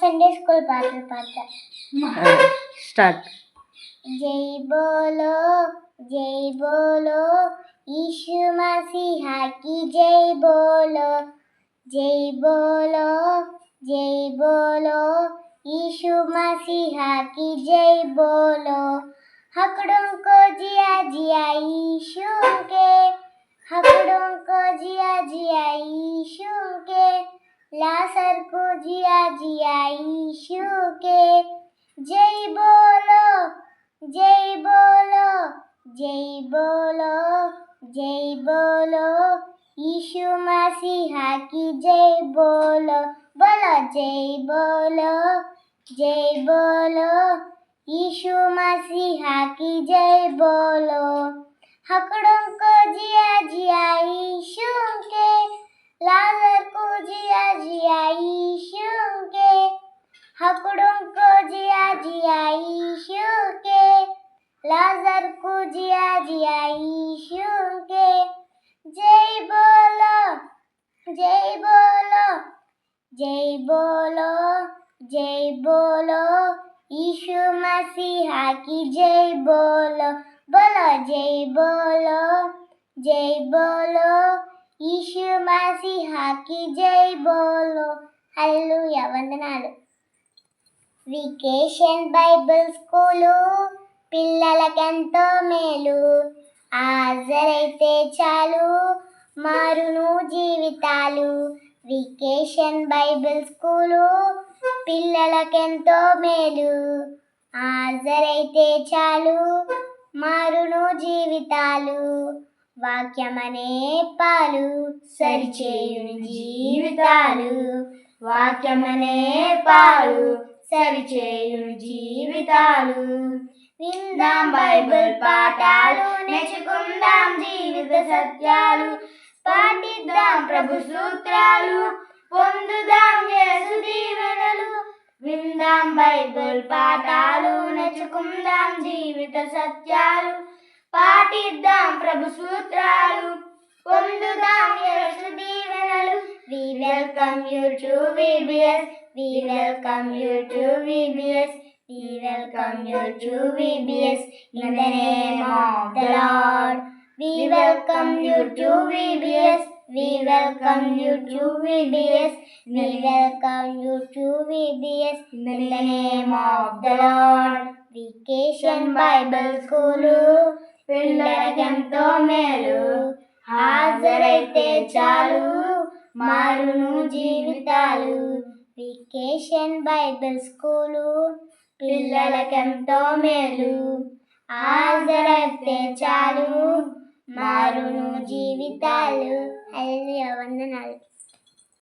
Sunday school পাঠের পাতা start যেই বলো যেই বলো ইসু মাসিহা কি যেই বলো যেই বলো যেই বলো ইসু মাসিহা কি যেই বলো হকড়ুম কো জিয়া জিয়া ইসুকে যেই বলো যেই বলো যেই বলো, ইসু মাসিহা কি যেই বলো বলো যেই বলো যেই বলো, ইসু মাসিহা কি যেই বলো। হকড়ঙ্ক জিয়া জিয়া ইসুকে লালর কো জিয়া জিয়া ইসুকে হকড়ঙ্ক জিয়া জিয়া लाजर को जिया जिया यीशु के जय बोलो जय बोलो जय बोलो जय बोलो यीशु मसीहा की जय बोलो बोलो जय बोलो जय बोलो यीशु मसीहा की जय बोलो హల్లెలూయా వందనాలు వికేషన్ బైబిల్ స్కూలు పిల్లలకెంతో మేలు. హాజరైతే చాలు మారును జీవితాలు. వికేషన్ బైబిల్ స్కూలు పిల్లలకెంతో మేలు. హాజరైతే చాలు మారును జీవితాలు. వాక్యమనే పాలు సరిచేయుని జీవితాలు. వాక్యమనే పాలు సరిచేయుని జీవితాలు. విందాం బైబిల్ పాఠాలు నేర్చుకుందాం జీవిత సత్యాలు పాటిద్దాం ప్రభు సూత్రాలు పొందుదాం యేసు దీవెనలు. విందాం బైబిల్ పాఠాలు నేర్చుకుందాం జీవిత సత్యాలు పాటిద్దాం ప్రభు సూత్రాలు పొందుదాం యేసు దీవెనలు. We welcome you to VBS we welcome you to VBS We welcome you to VBS in the name of the Lord. We welcome you to VBS. We welcome you to VBS. We welcome you to VBS in the name of the Lord. Vacation Bible School పిల్లలకెంతో మేలు హాజరైతే చాలు మారును జీవితాలు వికేషన్ Bible school పిల్లలకెంతో మేలు హాజరైతే చాలు. మారును జీవితాలు. అయ్యా వందనాలు.